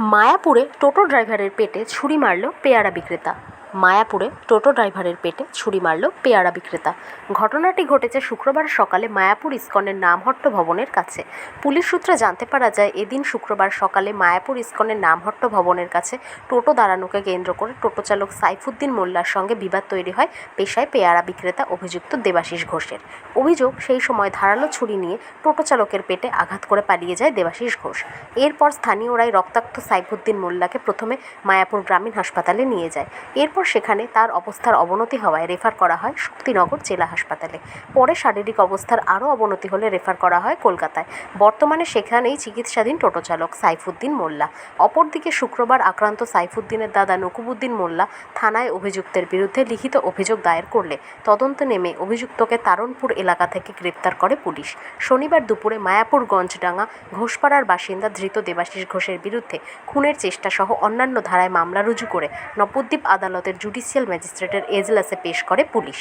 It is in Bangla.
মায়াপুরে টোটো ড্রাইভারের পেটে ছুরি মারল পেয়ারা বিক্রেতা। মায়াপুরে টোটো ড্রাইভারের পেটে ছুরি মারল পেয়ারা বিক্রেতা। ঘটনাটি ঘটেছে শুক্রবার সকালে মায়াপুর ইস্কনের নামহট্ট ভবনের কাছে। পুলিশ সূত্রে জানতে পারা যায়, এদিন শুক্রবার সকালে মায়াপুর ইস্কনের নামহট্ট ভবনের কাছে টোটো দাঁড়ানোকে কেন্দ্র করে টোটো চালক সাইফুদ্দিন মোল্লার সঙ্গে বিবাদ তৈরি হয় পেশায় পেয়ারা বিক্রেতা অভিযুক্ত দেবাশিস ঘোষের। অভিযোগ, সেই সময় ধারালো ছুরি নিয়ে টোটো চালকের পেটে আঘাত করে পালিয়ে যায় দেবাশিস ঘোষ। এরপর স্থানীয়রাই রক্তাক্ত সাইফুদ্দিন মোল্লাকে প্রথমে মায়াপুর গ্রামীণ হাসপাতালে নিয়ে যায়। এরপর সেখানে তার অবস্থার অবনতি হওয়ায় রেফার করা হয় শক্তিনগর জেলা হাসপাতালে। পরে শারীরিক অবস্থার আরও অবনতি হলে রেফার করা হয় কলকাতায়। বর্তমানে সেখানেই চিকিৎসাধীন টোটো চালক সাইফুদ্দিন মোল্লা। অপরদিকে শুক্রবার আক্রান্ত সাইফুদ্দিনের দাদা নকুবুদ্দিন মোল্লা থানায় অভিযুক্তের বিরুদ্ধে লিখিত অভিযোগ দায়ের করলে তদন্ত নেমে অভিযুক্তকে তারণপুর এলাকা থেকে গ্রেপ্তার করে পুলিশ। শনিবার দুপুরে মায়াপুর গঞ্জডাঙ্গা ঘোষপাড়ার বাসিন্দা ধৃত দেবাশিস ঘোষের বিরুদ্ধে খুনের চেষ্টা সহ অন্যান্য ধারায় মামলা রুজু করে নবদ্বীপ আদালতের জুডিশিয়াল ম্যাজিস্ট্রেটের এজলাসে পেশ করে পুলিশ।